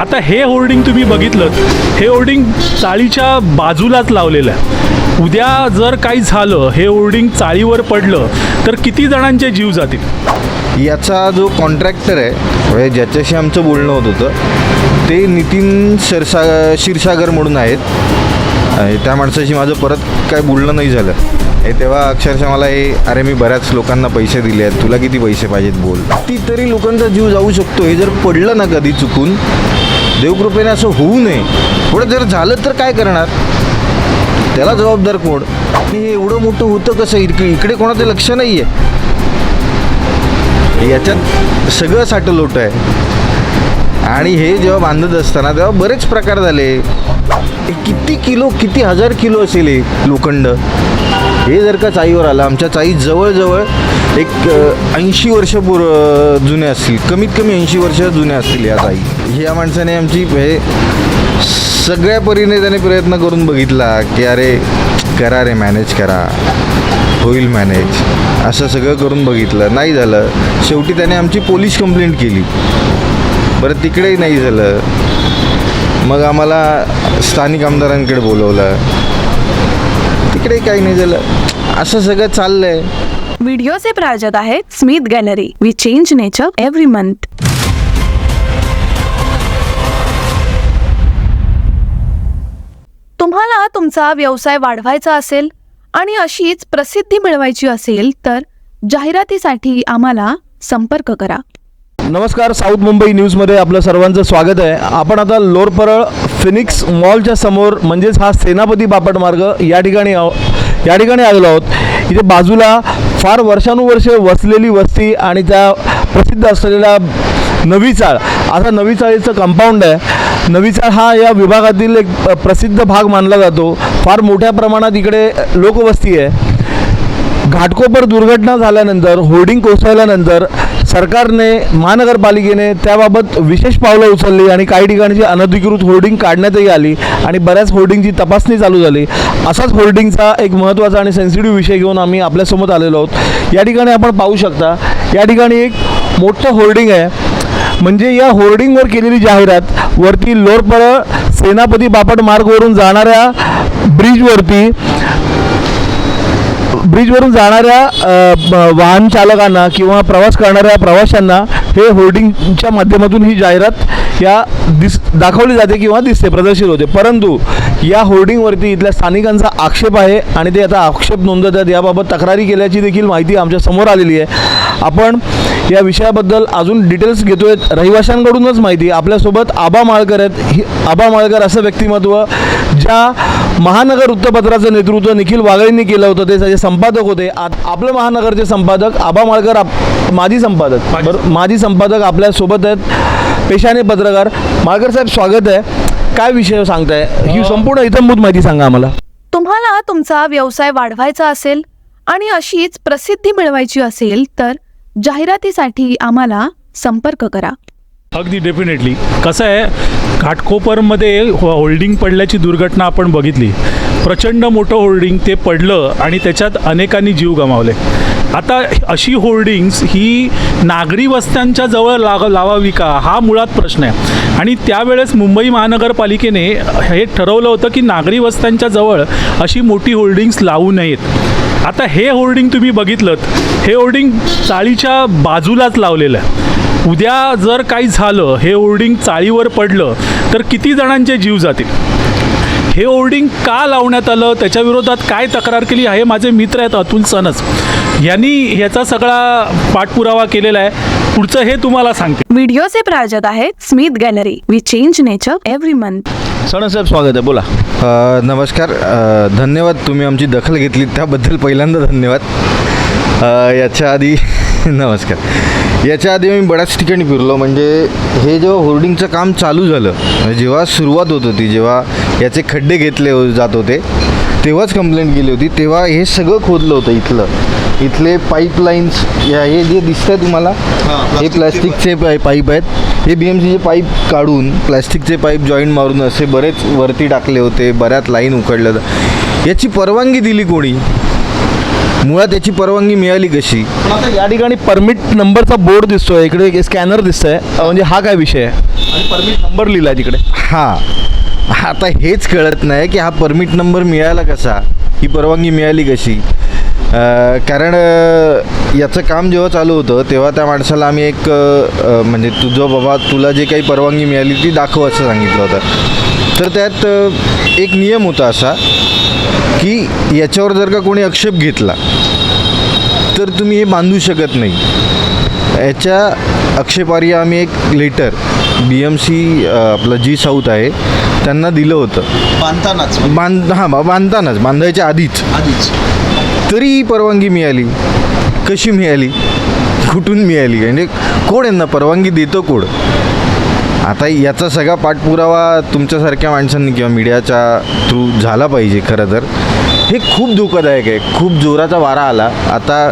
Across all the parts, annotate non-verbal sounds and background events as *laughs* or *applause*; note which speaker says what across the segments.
Speaker 1: आता हे होर्डिंग तुम्ही बघितलं हे होर्डिंग चाळीच्या बाजूलाच लावलेलं आहे. उद्या जर काही झालं हे होर्डिंग चाळीवर पडलं तर किती जणांचे जीव जातील?
Speaker 2: याचा जो कॉन्ट्रॅक्टर आहे म्हणजे ज्याच्याशी आमचं बोलणं होत होतं ते नितीन शिरसा क्षीरसागर म्हणून आहेत. त्या माणसाशी माझं परत काय बोलणं नाही झालं. हे तेव्हा अक्षरशः मला हे अरे मी बऱ्याच लोकांना पैसे दिले आहेत तुला किती पैसे पाहिजेत बोल. ती तरी लोकांचा जीव जाऊ शकतो हे जर पडलं ना कधी चुकून देवकृपेने असं होऊ नये. पुढे जर झालं तर काय करणार? त्याला जबाबदार कोण? आणि हे एवढं मोठं होतं कसं? इकडे इकडे कोणाचं लक्ष नाही आहे याच्यात सगळं साठं लोट आहे. आणि हे जेव्हा बांधत असताना तेव्हा बरेच प्रकार झाले. किती किलो किती हजार किलो असेल हे लोखंड? हे जर का चाईवर आलं आमच्या चाई जवळजवळ एक ऐंशी वर्ष पुर जुने असतील. कमीत कमी ऐंशी वर्ष जुन्या असतील या चाई. ह्या माणसाने आमची हे सगळ्या परीने त्याने प्रयत्न करून बघितला की अरे करा रे मॅनेज करा. होईल मॅनेज असं सगळं करून बघितलं. नाही झालं. शेवटी त्याने आमची पोलीस कंप्लेंट केली. बरं तिकडेही नाही झालं. मग आम्हाला स्थानिक आमदारांकडे बोलवलं. इकडे काही नाही झालं. असं सगळं चाललंय.
Speaker 3: व्हिडिओचे प्रायोजक आहेत Smith gallery we change nature every month तुम्हाला तुमचा व्यवसाय वाढवायचा असेल आणि अशीच प्रसिद्धी मिळवायची असेल तर जाहिरातीसाठी आम्हाला संपर्क करा.
Speaker 4: नमस्कार साऊथ मुंबई न्यूजमध्ये आपलं सर्वांचं स्वागत आहे. आपण आता लोरपरळ फिनिक्स मॉलच्या समोर म्हणजेच हा सेनापती बापट मार्ग या ठिकाणी या ठिकाणी आलेलो आहोत. इथे बाजूला फार वर्षानुवर्षे वसलेली वस्ती आणि त्या प्रसिद्ध असलेला नवीचाळ असा नवीचाळीचं कंपाऊंड आहे. नवीचाळ हा या विभागातील एक प्रसिद्ध भाग मानला जातो. फार मोठ्या प्रमाणात इकडे लोकवस्ती आहे. घाटकोपर दुर्घटना झाल्यानंतर होर्डिंग कोसळल्यानंतर सरकारने महानगरपालिकेने त्याबाबत विशेष पावलं उचलली आणि काही ठिकाणची अनधिकृत होर्डिंग काढण्यातही आली आणि बऱ्याच होर्डिंगची तपासणी चालू झाली. असाच होर्डिंगचा एक महत्त्वाचा आणि सेन्सिटिव्ह विषय घेऊन आम्ही आपल्यासमोर आलेलो आहोत. या ठिकाणी आपण पाहू शकता या ठिकाणी एक मोठं होर्डिंग आहे. म्हणजे या होर्डिंगवर केलेली जाहिरात वरती लोरपरळ सेनापती बापट मार्गवरून जाणाऱ्या ब्रिजवरती ब्रिजवरून जाणाऱ्या वाहन चालकांना किंवा प्रवास करणाऱ्या प्रवाशांना हे होर्डिंगच्या माध्यमातून ही जाहिरात या दिस दाखवली जाते किंवा दिसते प्रदर्शित होते. परंतु या होर्डिंगवरती इथल्या स्थानिकांचा आक्षेप आहे आणि ते आता आक्षेप नोंदवतात. आहेत याबाबत तक्रारी केल्याची देखील माहिती आमच्यासमोर आलेली आहे. आपण या विषयाबद्दल अजून डिटेल्स घेतोय. रहिवाशांकडूनच माहिती. आपल्यासोबत आबा माळकर आहेत. ही आबा माळकर असं व्यक्तिमत्व ज्या महानगर वृत्तपत्राचं नेतृत्व निखिल वागळेंनी केलं होतं. ते त्याचे संपादक होते. आत- आपलं महानगरचे संपादक आबा माळकर आप माजी संपादक.
Speaker 1: माजी.
Speaker 4: बरं माजी संपादक आपल्यासोबत आहेत. पेशाने पत्रकार. माळकर साहेब स्वागत आहे. काय विषय सांगताय? ही संपूर्ण इथंभूत माहिती सांगा आम्हाला.
Speaker 3: तुम्हाला तुमचा व्यवसाय वाढवायचा असेल आणि अशीच प्रसिद्धी मिळवायची असेल तर जाहिरातीसाठी आम्हाला संपर्क करा.
Speaker 1: अगदी डेफिनेटली कसं आहे घाटकोपरमध्ये होल्डिंग पडल्याची दुर्घटना आपण बघितली. प्रचंड मोठं होल्डिंग ते पडलं आणि त्याच्यात अनेकांनी जीव गमावले. आता अशी होल्डिंग्स ही नागरी वस्त्यांच्या जवळ लाग लावावी का? हा मुळात प्रश्न आहे. आणि त्यावेळेस मुंबई महानगरपालिकेने हे ठरवलं होतं की नागरी वस्त्यांच्या जवळ अशी मोठी होल्डिंग्स लावू नयेत. आता हे होर्डिंग तुम्ही बघितलं हे होर्डिंग चाळीच्या बाजूलाच लावलेलं आहे. उद्या जर काही झालं हे होर्डिंग चाळीवर पडलं तर किती जणांचे जीव जातील? हे होर्डिंग का लावण्यात आलं? त्याच्या विरोधात काय तक्रार केली? आहे माझे मित्र आहेत अतुल सनस. यांनी ह्याचा सगळा पाठपुरावा केलेला आहे. पुढचं हे तुम्हाला सांगते.
Speaker 3: व्हिडिओचे प्रायोजक आहेत Smith gallery. We change nature every month
Speaker 4: सणसाहेब स्वागत आहे बोला.
Speaker 2: अ, नमस्कार. अ, धन्यवाद तुम्ही आमची दखल घेतली. त्याबद्दल पहिल्यांदा धन्यवाद. अ, याच्या आधी *laughs* नमस्कार. याच्या आधी मी बऱ्याच ठिकाणी फिरलो. म्हणजे हे जेव्हा होर्डिंगचं काम चालू झालं म्हणजे जेव्हा सुरुवात होत होती जेव्हा याचे खड्डे घेतले हो- जात होते तेव्हाच कंप्लेंट केली होती. तेव्हा हे सगळं खोदलं होतं इथलं. इथले पाईपलाईन्स या हे जे दिसतंय तुम्हाला हे प्लॅस्टिकचे पाय पाईप आहेत. हे बी एम सीचे पाईप काढून प्लॅस्टिकचे पाईप जॉईंट मारून असे बरेच वरती टाकले होते बऱ्याच लाईन उकडल्या होत्या. याची परवानगी दिली कोणी? मुळात याची परवानगी मिळाली कशी?
Speaker 4: आता या ठिकाणी परमिट नंबरचा बोर्ड दिसतोय. इकडे एक स्कॅनर दिसतोय. म्हणजे हा काय विषय आहे? आणि परमिट नंबर लिहिला तिकडे.
Speaker 2: हां. आता हेच कळत नाही की हा परमिट नंबर मिळाला कसा? ही परवानगी मिळाली कशी? कारण याचं काम जेव्हा चालू होतं तेव्हा त्या माणसाला आम्ही एक म्हणजे तुझं बाबा तुला जे काही परवानगी मिळाली ती दाखव असं सांगितलं होतं. तर त्यात एक नियम होता असा की याच्यावर जर का कोणी आक्षेप घेतला तर तुम्ही हे बांधू शकत नाही. याच्या आक्षेपार्ह आम्ही एक लेटर बी एम सी आपलं जी साऊथ आहे त्यांना दिलं होतं.
Speaker 4: बांधतानाच
Speaker 2: बांध हां बांधतानाच बांधायच्या आधीच.
Speaker 4: आधीच.
Speaker 2: तरी परवानगी मिळाली. कशी मिळाली? कुठून मिळाली? म्हणजे कोण यांना परवानगी देतो कोण? आता याचा सगळा पाठपुरावा तुमच्यासारख्या माणसांनी किंवा मीडियाच्या थ्रू झाला पाहिजे खरं तर. हे खूप धोकादायक आहे. खूप जोराचा वारा आला. आता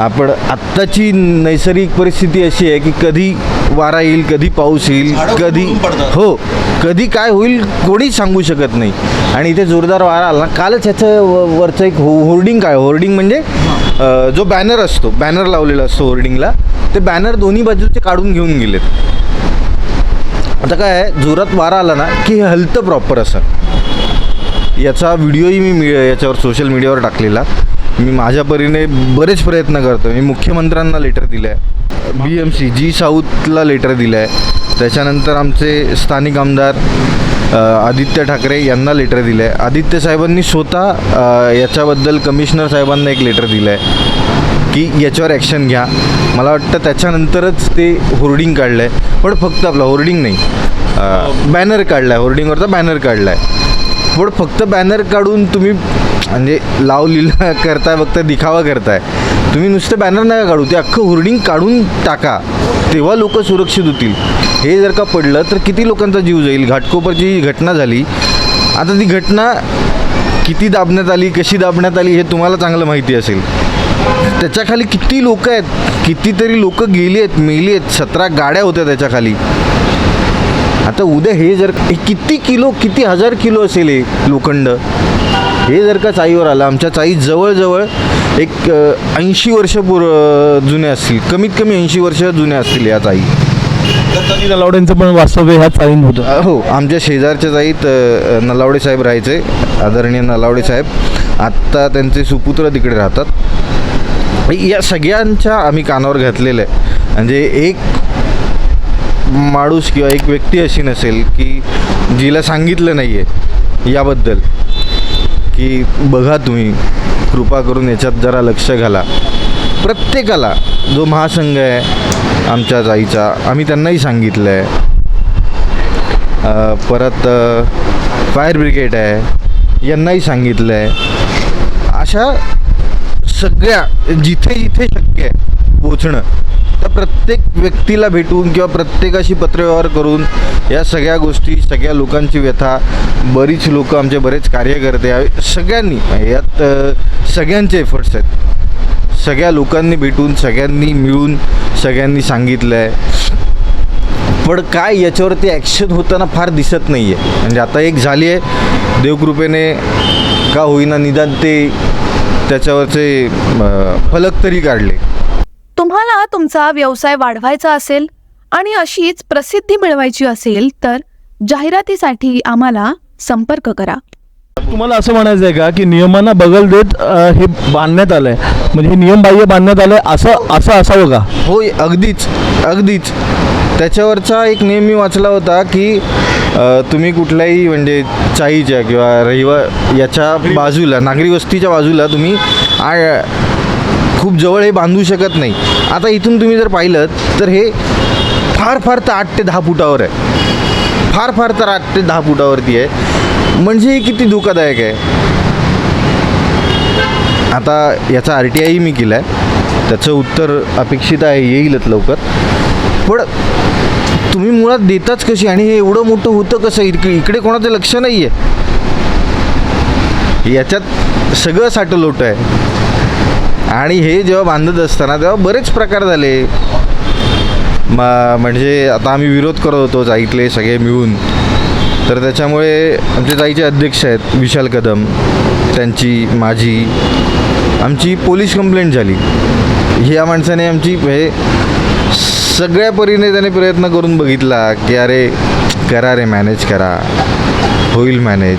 Speaker 2: आपण आत्ताची नैसर्गिक परिस्थिती अशी आहे की कधी वारा येईल कधी पाऊस येईल कधी. हो कधी काय होईल कोणीच सांगू शकत नाही. आणि इथे जोरदार वारा आला कालच ह्याचं वरचं एक हो होर्डिंग काय? होर्डिंग म्हणजे जो बॅनर असतो बॅनर लावलेला असतो होर्डिंगला ते बॅनर दोन्ही बाजूचे काढून घेऊन गेलेत. आता काय आहे जोरात वारा आला ना की हे हलतं प्रॉपर असं. याचा व्हिडिओही मी याच्यावर सोशल मीडियावर टाकलेला. मी माझ्या परीने बरेच प्रयत्न करतो मी मुख्यमंत्र्यांना लेटर दिलं आहे बी एम सी जी साऊथला लेटर दिलं आहे त्याच्यानंतर आमचे स्थानिक आमदार आदित्य ठाकरे यांना लेटर दिलं आहे आदित्य साहेबांनी स्वतः याच्याबद्दल कमिशनर साहेबांना एक लेटर दिलं आहे की याच्यावर ॲक्शन घ्या. मला वाटतं त्याच्यानंतरच ते होर्डिंग काढलं आहे पण फक्त आपलं होर्डिंग नाही. बॅनर काढला आहे होर्डिंगवरचा बॅनर काढला आहे पण फक्त बॅनर काढून तुम्ही म्हणजे लाव लिला *laughs* करताय फक्त दिखावा करताय. तुम्ही नुसतं बॅनर नका काढू ते अख्खं होर्डिंग काढून टाका. तेव्हा लोक सुरक्षित होतील. हे जर का पडलं तर किती लोकांचा जीव जाईल? घाटकोपरची जी घटना झाली आता ती घटना किती दाबण्यात आली कशी दाबण्यात आली हे तुम्हाला चांगलं माहिती असेल. त्याच्याखाली किती लोक आहेत? कितीतरी लोक गेली आहेत मेली आहेत सतरा गाड्या होत्या त्याच्याखाली. आता उद्या हे जर हे किती किलो किती हजार किलो असेल हे लोखंड? हे जर का चाईवर आलं आमच्या चाई जवळजवळ एक ऐंशी वर्ष पूर जुन्या असतील. कमीत कमी ऐंशी वर्ष जुन्या असतील या चाई.
Speaker 4: नलावडेंचं पण वास्तव्य ह्या चाळीन होतं.
Speaker 2: हो आमच्या शेजारच्या जाईत अ, नलावडे साहेब राहायचे आदरणीय नलावडे साहेब. आत्ता त्यांचे सुपुत्र तिकडे राहतात. या सगळ्यांच्या आम्ही कानावर घातलेलं आहे. म्हणजे एक माणूस किंवा एक व्यक्ती अशी नसेल की जिला सांगितलं नाही आहे याबद्दल. की बघा तुम्ही कृपा करून याच्यात जरा लक्ष घाला. प्रत्येकाला जो महासंघ आहे आमच्या जाईचा आम्ही त्यांनाही सांगितलं आहे परत फायर ब्रिगेड आहे यांनाही सांगितलं आहे अशा सगळ्या जिथे जिथे शक्य आहे पोचणं त्या प्रत्येक व्यक्तीला भेटून किंवा प्रत्येकाशी पत्रव्यवहार करून या सगळ्या गोष्टी सगळ्या लोकांची व्यथा बरीच लोक आमचे बरेच कार्यकर्ते आहे. सगळ्यांनी यात सगळ्यांचे एफर्ट्स आहेत. सगळ्या लोकांनी भेटून सगळ्यांनी मिळून सगळ्यांनी सांगितलं आहे पण काय याच्यावरती ॲक्शन होताना फार दिसत नाही आहे म्हणजे आता एक झाली आहे देवकृपेने का होईना निदान ते त्याच्यावरचे फलक तरी काढले.
Speaker 3: तुम्हाला तुमचा व्यवसाय वाढवायचा असेल आणि अशीच प्रसिद्धी मिळवायची असेल तर जाहिरातीसाठी आम्हाला संपर्क करा.
Speaker 4: तुम्हाला असं म्हणायचं आहे का की नियमांना बगल देत अ, हे बांधण्यात आलंय? म्हणजे हे नियम बाह्य बांधण्यात आलंय असं असं असावं का?
Speaker 2: होय अगदीच अगदीच. त्याच्यावरचा एक नियम मी वाचला होता की अ, तुम्ही कुठल्याही म्हणजे चाईच्या किंवा रहिवा याच्या बाजूला नागरी वस्तीच्या बाजूला तुम्ही आ- खूप जवळ हे बांधू शकत नाही. आता इथून तुम्ही जर पाहिलं तर हे फार फार तर आठ ते दहा फुटावर आहे. फार फार तर आठ ते दहा फुटावरती आहे. म्हणजे हे किती धोकादायक आहे? आता याचा आर टी आयही मी केला आहे त्याचं उत्तर अपेक्षित आहे येईलच लवकर. पण तुम्ही मुळात देताच कशी? आणि हे एवढं मोठं होतं कसं? इकडे इकडे कोणाचं लक्ष नाही आहे याच्यात सगळं साठं लोट आहे. आणि हे जेव्हा बांधत असताना तेव्हा बरेच प्रकार झाले. मा म्हणजे आता आम्ही विरोध करत होतो जाईतले सगळे मिळून. तर त्याच्यामुळे आमचे जाईचे अध्यक्ष आहेत विशाल कदम त्यांची माझी. आमची पोलीस कंप्लेंट झाली. ह्या माणसाने आमची हे सगळ्या परीने त्याने प्रयत्न करून बघितला की अरे करा रे मॅनेज करा. होईल मॅनेज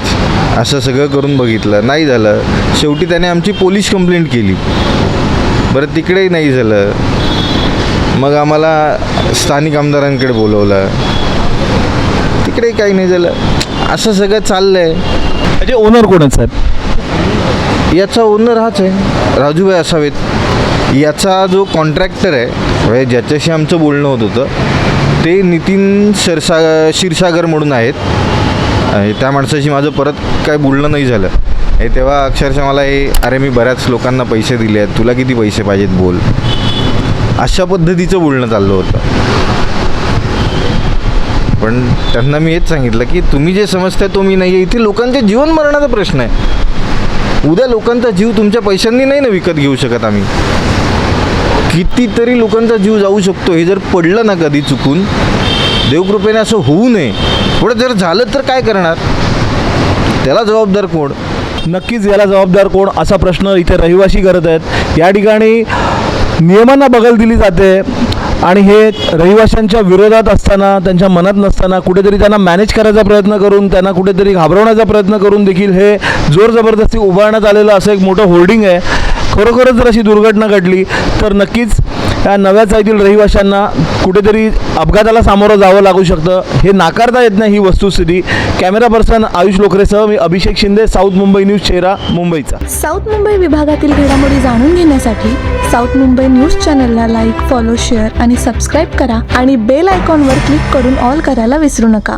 Speaker 2: असं सगळं करून बघितलं. नाही झालं. शेवटी त्याने आमची पोलीस कंप्लेंट केली. बरं तिकडेही नाही झालं. मग आम्हाला स्थानिक आमदारांकडे बोलवलं. तिकडेही काही नाही झालं. असं सगळं चाललं आहे
Speaker 4: म्हणजे ओनर कोण आहेत साहेब?
Speaker 2: याचा ओनर हाच आहे. राजूभाई असावेत. याचा जो कॉन्ट्रॅक्टर आहे म्हणजे ज्याच्याशी आमचं बोलणं होत होतं ते नितीन शिरसा क्षीरसागर म्हणून आहेत. त्या माणसाशी माझं परत काय बोलणं नाही झालं. हे तेव्हा अक्षरशः मला हे अरे मी बऱ्याच लोकांना पैसे दिले आहेत तुला किती पैसे पाहिजेत बोल. अशा पद्धतीचं बोलणं चाललं होतं. पण त्यांना मी हेच सांगितलं की तुम्ही जे समजताय तो मी नाही आहे इथे लोकांच्या जीवन मरणाचा प्रश्न आहे. उद्या लोकांचा जीव तुमच्या पैशांनी नाही ना विकत घेऊ शकत आम्ही. कितीतरी लोकांचा जीव जाऊ शकतो हे जर पडलं ना कधी चुकून देवकृपेने असं होऊ नये. पुढे जर झालं तर काय करणार? त्याला जबाबदार कोण?
Speaker 4: नक्कीच याला जबाबदार कोण? असा प्रश्न इथे रहिवासी करत आहेत. या ठिकाणी नियमांना बगल दिली जाते आणि हे रहिवाशांच्या विरोधात असताना त्यांच्या मनात नसताना कुठेतरी त्यांना मॅनेज करायचा प्रयत्न करून त्यांना कुठेतरी घाबरवण्याचा प्रयत्न करून देखील हे जोर जबरदस्ती उभारण्यात आलेलं असं एक मोठं होर्डिंग आहे. खरोखरच जर अशी दुर्घटना घडली तर नक्कीच या नव्या चाळीतील रहिवाशांना कुठेतरी अपघाताला सामोरं जावं लागू शकतं. हे नाकारता येत नाही ही वस्तुस्थिती. कॅमेरा पर्सन आयुष लोकरेसह मी अभिषेक शिंदे साऊथ मुंबई न्यूज चेहरा मुंबईचा.
Speaker 5: साऊथ मुंबई विभागातील घडामोडी जाणून घेण्यासाठी साऊथ मुंबई न्यूज चॅनलला लाईक फॉलो शेअर आणि सबस्क्राईब करा आणि बेल आयकॉनवर क्लिक करून ऑल करायला विसरू नका.